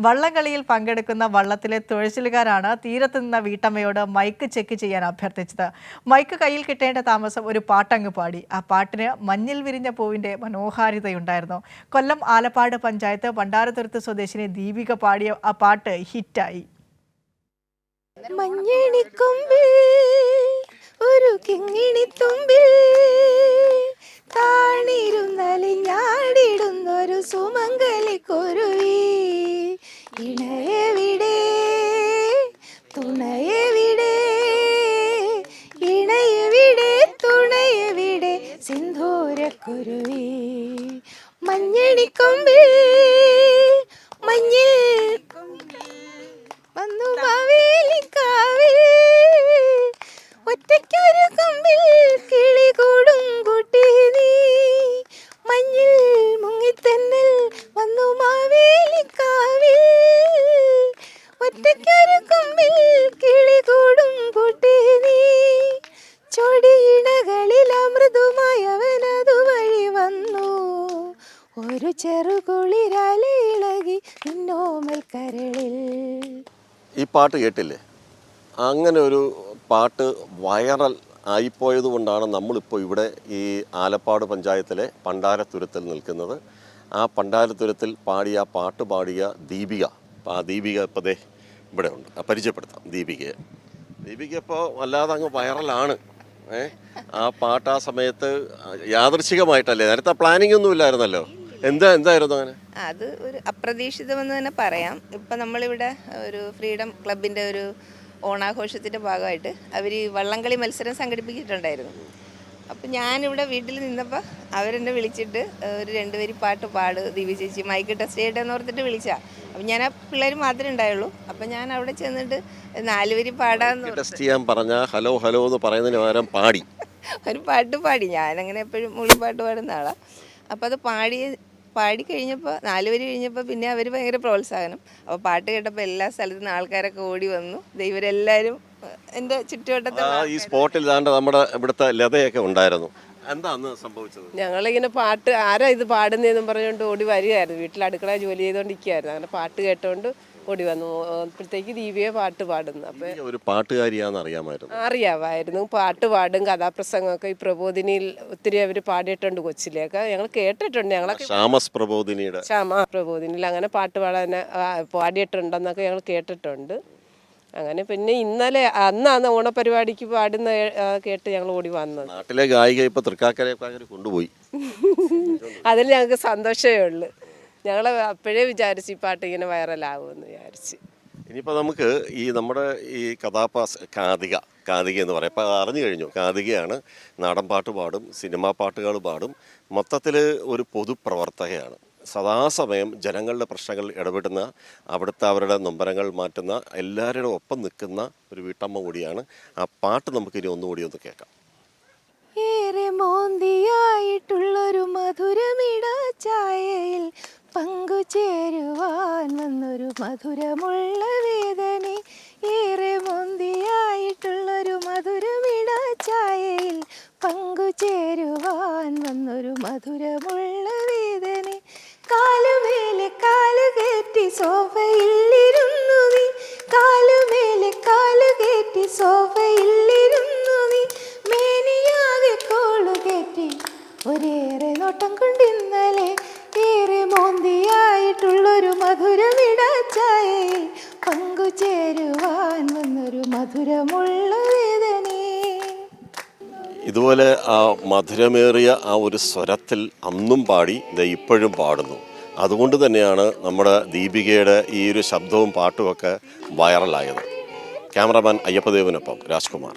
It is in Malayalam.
വള്ളംകളിയിൽ പങ്കെടുക്കുന്ന വള്ളത്തിലെ തുഴച്ചിലുകാരാണ് തീരത്ത് നിന്ന വീട്ടമ്മയോട് മൈക്ക് ചെക്ക് ചെയ്യാൻ അഭ്യർത്ഥിച്ചത്. മൈക്ക് കയ്യിൽ കിട്ടേണ്ട താമസം ഒരു പാട്ടങ്ങ് പാടി. ആ പാട്ടിന് മഞ്ഞിൽ വിരിഞ്ഞ പൂവിന്റെ മനോഹാരിതയുണ്ടായിരുന്നു. കൊല്ലം ആലപ്പാട് പഞ്ചായത്ത് പണ്ടാരത്തുരുത്ത് സ്വദേശിനി ദീപിക പാടിയ ആ പാട്ട് ഹിറ്റായി. മഞ്ഞണിക്കൊമ്പിൽ ഒരു കിങ്ങിണിത്തുമ്പിൽ താണിരുന്നലിഞ്ഞാടിടുന്നൊരു സിന്ധൂരക്കുരുവി മഞ്ഞണിക്കൊമ്പിൽ മഞ്ഞിൽ വന്നു നിന്നോമൽ കരളിൽ. ഈ പാട്ട് കേട്ടില്ലേ? അങ്ങനെ ഒരു പാട്ട് വൈറൽ ആയിപ്പോയത് കൊണ്ടാണ് നമ്മളിപ്പോൾ ഇവിടെ ഈ ആലപ്പാട് പഞ്ചായത്തിലെ പണ്ടാരത്തുരത്തിൽ നിൽക്കുന്നത്. ആ പണ്ടാരത്തുരത്തിൽ പാടിയ പാട്ട് പാടിയ ദീപിക ആ ദീപിക ഇപ്പോൾ ദേ ഇവിടെ ഉണ്ട്. പരിചയപ്പെടുത്താം ദീപികയെ. ദീപിക ഇപ്പോൾ വല്ലാതെ അങ്ങ് വൈറലാണ്. ഏ? ആ പാട്ട് ആ സമയത്ത് യാദൃശികമായിട്ടല്ലേ? നേരത്തെ പ്ലാനിംഗ് ഒന്നും ഇല്ലായിരുന്നല്ലോ. എന്താ എന്തായിരുന്നു അങ്ങനെ? അത് ഒരു അപ്രതീക്ഷിതമെന്ന് തന്നെ പറയാം. ഇപ്പം നമ്മളിവിടെ ഒരു ഫ്രീഡം ക്ലബിന്റെ ഒരു ഓണാഘോഷത്തിന്റെ ഭാഗമായിട്ട് അവർ വള്ളംകളി മത്സരം സംഘടിപ്പിച്ചിട്ടുണ്ടായിരുന്നു. അപ്പം ഞാനിവിടെ വീട്ടിൽ നിന്നപ്പോൾ അവരെന്നെ വിളിച്ചിട്ട് ഒരു രണ്ടുപേര് പാട്ട് പാട് ദിവ്യ ചേച്ചി മൈക്ക് ടെസ്റ്റ് ചെയ്യട്ടെ എന്ന് ഓർത്തിട്ട് വിളിച്ചാ. അപ്പം ഞാൻ ആ പിള്ളേർ മാത്രമേ ഉണ്ടായുള്ളൂ. അപ്പം ഞാൻ അവിടെ ചെന്നിട്ട് നാലുപേര് പാടാന്ന്. ടെസ്റ്റ് ചെയ്യാൻ പറഞ്ഞ ഹലോ ഹലോ എന്ന് പറയുന്നതിന് പകരം പാടി. ഒരു പാട്ട് പാടി. ഞാനങ്ങനെ എപ്പോഴും മുഴുവൻ പാട്ട് പാടുന്ന ആളാണ് അപ്പോൾ അത് പാടി പാടി കഴിഞ്ഞപ്പോൾ നാല് വരി കഴിഞ്ഞപ്പോൾ പിന്നെ അവർ ഭയങ്കര പ്രോത്സാഹനം. അപ്പോൾ പാട്ട് കേട്ടപ്പോൾ എല്ലാ സ്ഥലത്തു നിന്ന് ആൾക്കാരൊക്കെ ഓടി വന്നു. ദൈവരെല്ലാവരും ഇവരെല്ലാവരും എന്റെ ചുറ്റുവട്ടത്തെ ആ ഈ സ്പോട്ടിൽ നമ്മുടെ ഇവിടുത്തെ ലതയൊക്കെ ഉണ്ടായിരുന്നു. എന്താന്ന് സംഭവിച്ചത്? ഞങ്ങളിങ്ങനെ പാട്ട് ആരാ ഇത് പാടുന്നതെന്നും പറഞ്ഞുകൊണ്ട് ഓടി വരികയായിരുന്നു. വീട്ടിൽ അടുക്കള ജോലി ചെയ്തുകൊണ്ടിരിക്കുകയായിരുന്നു അങ്ങനെ പാട്ട് കേട്ടോണ്ട് ഓടി വന്നു. അപ്പോഴത്തേക്ക് ദീപിയെ പാട്ട് പാടുന്നു. അപ്പൊ ഒരു പാട്ടുകാരിയാന്ന് അറിയാമായിരുന്നു. അറിയാമായിരുന്നു. പാട്ട് പാടും കഥാപ്രസംഗമൊക്കെ ഈ പ്രബോധിനിയിൽ ഒത്തിരി അവർ പാടിയിട്ടുണ്ട് കൊച്ചിലേക്ക് ഞങ്ങൾ കേട്ടിട്ടുണ്ട്. ഞങ്ങളൊക്കെ ശ്യാമസ് പ്രബോധിനിയുടെ. ശ്യാമ പ്രബോധിനിയിൽ അങ്ങനെ പാട്ട് പാടാൻ പാടിയിട്ടുണ്ടെന്നൊക്കെ ഞങ്ങൾ കേട്ടിട്ടുണ്ട്. അങ്ങനെ പിന്നെ ഇന്നലെ അന്നാണ് ഓണപരിപാടിക്ക് പാടുന്ന കേട്ട് ഞങ്ങൾ ഓടി വന്നത്. നാട്ടിലെ ഗായിക ഇപ്പൊ തൃക്കാക്കരയൊക്കെ കൊണ്ടുപോയി. അതിൽ ഞങ്ങൾക്ക് സന്തോഷമേ ഉള്ളൂ. ഞങ്ങൾ അപ്പോഴേ വിചാരിച്ചു ഈ പാട്ട് ഇങ്ങനെ വൈറലാകുമെന്ന് വിചാരിച്ച്. ഇനിയിപ്പോൾ നമുക്ക് ഈ നമ്മുടെ ഈ കഥാപാസ് കാതിക കാതിക എന്ന് പറയാം. ഇപ്പം അറിഞ്ഞു കഴിഞ്ഞു കാതികയാണ് നാടൻ പാട്ട് പാടും സിനിമാ പാട്ടുകൾ പാടും മൊത്തത്തിൽ ഒരു പൊതുപ്രവർത്തകയാണ്. സദാസമയം ജനങ്ങളുടെ പ്രശ്നങ്ങൾ ഇടപെടുന്ന അവിടുത്തെ അവരുടെ നൊമ്പരങ്ങൾ മാറ്റുന്ന എല്ലാവരുടെ ഒപ്പം നിൽക്കുന്ന ഒരു വീട്ടമ്മ കൂടിയാണ്. ആ പാട്ട് നമുക്കിനി ഒന്നുകൂടി ഒന്ന് കേൾക്കാം. ഏറെ മധുരമുള്ള വേദന ഏറെ മുന്തിയായിട്ടുള്ളൊരു മധുരമിട ചായയിൽ പങ്കുചേരുവാൻ വന്നൊരു മധുരമുള്ള വേദന. കാലുമേലെ കാൽ കയറ്റി പങ്കുചേരുവാൻ വന്നൊരു മധുരമുള്ള ഇതുപോലെ ആ മധുരമേറിയ ആ ഒരു സ്വരത്തിൽ അന്നും പാടി ഇപ്പോഴും പാടുന്നു. അതുകൊണ്ട് തന്നെയാണ് നമ്മുടെ ദീപികയുടെ ഈ ഒരു ശബ്ദവും പാട്ടുമൊക്കെ വൈറലായത്. ക്യാമറമാൻ അയ്യപ്പദേവനൊപ്പം രാജ്കുമാർ.